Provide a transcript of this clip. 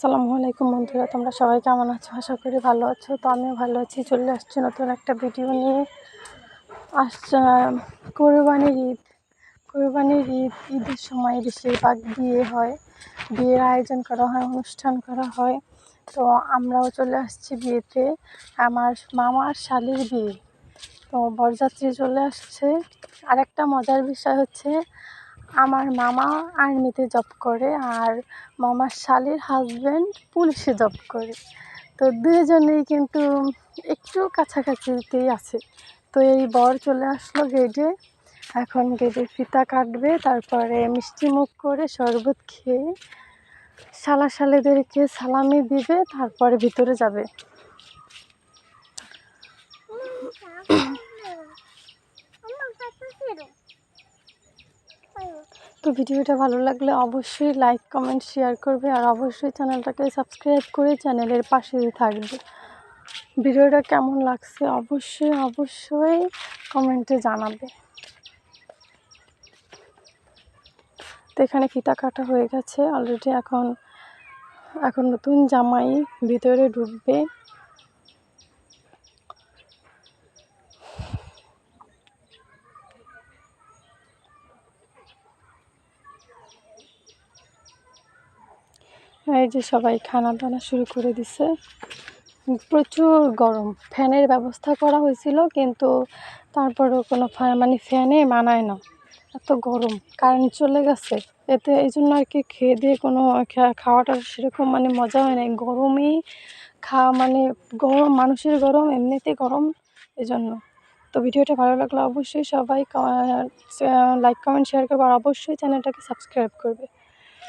আসসালামু আলাইকুম বন্ধুরা, তোমরা সবাই কেমন আছো? আশা করি ভালো আছো। তো আমিও ভালো আছি, চলে আসছি নতুন একটা ভিডিও নিয়ে। আসছে কোরবানির ঈদ। কোরবানির ঈদ, ঈদের সময় বেশিরভাগ বিয়ে হয়। বিয়ের আয়োজন করা হয়, অনুষ্ঠান করা হয়। তো আমরাও চলে আসছি বিয়েতে। আমার মামার শালির বিয়ে। তো বরযাত্রী চলে আসছে। আরেকটা মজার বিষয় হচ্ছে আমার মামা আর্মিতে জব করে আর মামার শালির হাজব্যান্ড পুলিশে জব করে। তো দুজনেই কিন্তু একটু কাছাকাছিতেই আছে। তো এই বর চলে আসলো গেটে। এখন গেটে ফিতা কাটবে, তারপরে মিষ্টি মুখ করে শরবত খেয়ে শালা শালেদেরকে সালামি দিবে, তারপরে ভিতরে যাবে। তো ভিডিওটা ভালো লাগলে অবশ্যই লাইক কমেন্ট শেয়ার করবে আর অবশ্যই চ্যানেলটাকে সাবস্ক্রাইব করে চ্যানেলের পাশে থাকবে। ভিডিওটা কেমন লাগছে অবশ্যই অবশ্যই কমেন্টে জানাবে। তো এখানে ফিতা কাটা হয়ে গেছে। অলরেডি এখন এখন নতুন জামাই ভিতরে ঢুকবে। এই যে সবাই খানা দানা শুরু করে দিছে। প্রচুর গরম। ফ্যানের ব্যবস্থা করা হয়েছিল, কিন্তু তারপরেও কোনো মানে ফ্যানে মানায় না। এত গরম। কারেন্ট চলে গেছে। এতে এই জন্য আর কি খেয়ে দিয়ে কোনো খাওয়াটা সেরকম মানে মজা হয় না গরমেই খাওয়া মানে গরম, মানুষের গরম, এমনিতে গরম, এজন্য। তো ভিডিওটা ভালো লাগলে অবশ্যই সবাই লাইক, কমেন্ট, শেয়ার করবে। আর অবশ্যই চ্যানেলটাকে সাবস্ক্রাইব করবে।